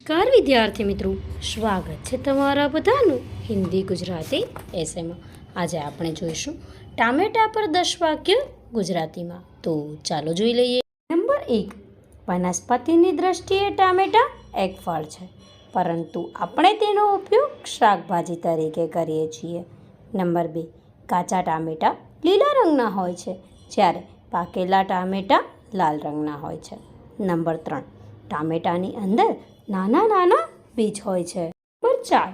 નમસ્કાર વિદ્યાર્થી મિત્રો, સ્વાગત છે તમારા બધાનું હિન્દી ગુજરાતી એસેમાં આજે આપણે જોઈશું ટામેટા પર દસ વાક્ય ગુજરાતીમાં. તો ચાલો જોઈ લઈએ. નંબર એક, વનસ્પતિની દ્રષ્ટિએ ટામેટા એક ફળ છે, પરંતુ આપણે તેનો ઉપયોગ શાકભાજી તરીકે કરીએ છીએ. નંબર બે, કાચા ટામેટા લીલા રંગના હોય છે, જ્યારે પાકેલા ટામેટા લાલ રંગના હોય છે. નંબર ત્રણ, ટામેટાની અંદર નાના નાના બીજ હોય છે. નંબર ચાર,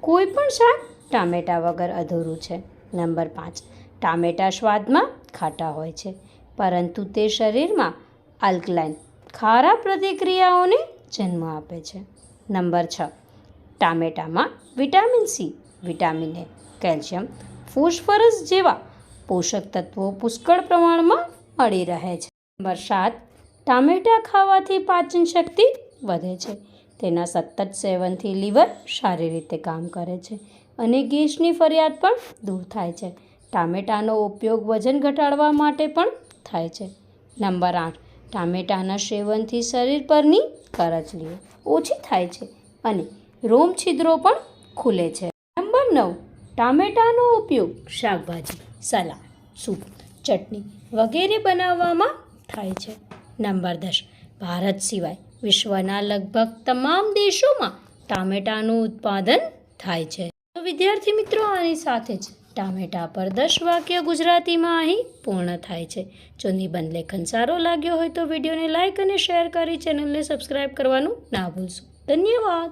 કોઈ પણ શાક ટામેટા વગર અધૂરું છે. નંબર પાંચ, ટામેટા સ્વાદમાં ખાટા હોય છે. પરંતુ તે શરીરમાં આલ્કલાઇન ખારા પ્રતિક્રિયાઓને જન્મ આપે છે. નંબર છ, ટામેટામાં vitamin C, vitamin A, calcium, phosphorus જેવા પોષક તત્વો પુષ્કળ પ્રમાણમાં મળી રહે છે. નંબર સાત, ટામેટાં ખાવાથી પાચન શક્તિ વધે છે. તેના સતત સેવનથી લીવર સારી રીતે કામ કરે છે અને ગેસની ફરિયાદ પણ દૂર થાય છે. ટામેટાનો ઉપયોગ વજન ઘટાડવા માટે પણ થાય છે. નંબર આઠ, ટામેટાના સેવનથી શરીર પરની કરચલીઓ ઓછી થાય છે અને રોમ છિદ્રો પણ ખુલે છે. નંબર નવ, ટામેટાનો ઉપયોગ શાકભાજી, સલાડ, સૂપ, ચટણી વગેરે બનાવવામાં થાય છે. નંબર દસ, ભારત સિવાય વિશ્વના લગભગ તમામ દેશોમાં ટામેટાનું ઉત્પાદન થાય છે. તો વિદ્યાર્થી મિત્રો, આની સાથે જ ટામેટા પર દસ વાક્ય ગુજરાતીમાં અહીં પૂર્ણ થાય છે. જો નિબંધ લેખન સારો લાગ્યો હોય તો વિડીયોને લાઇક અને શેર કરી ચેનલને સબસ્ક્રાઈબ કરવાનું ના ભૂલશો. ધન્યવાદ!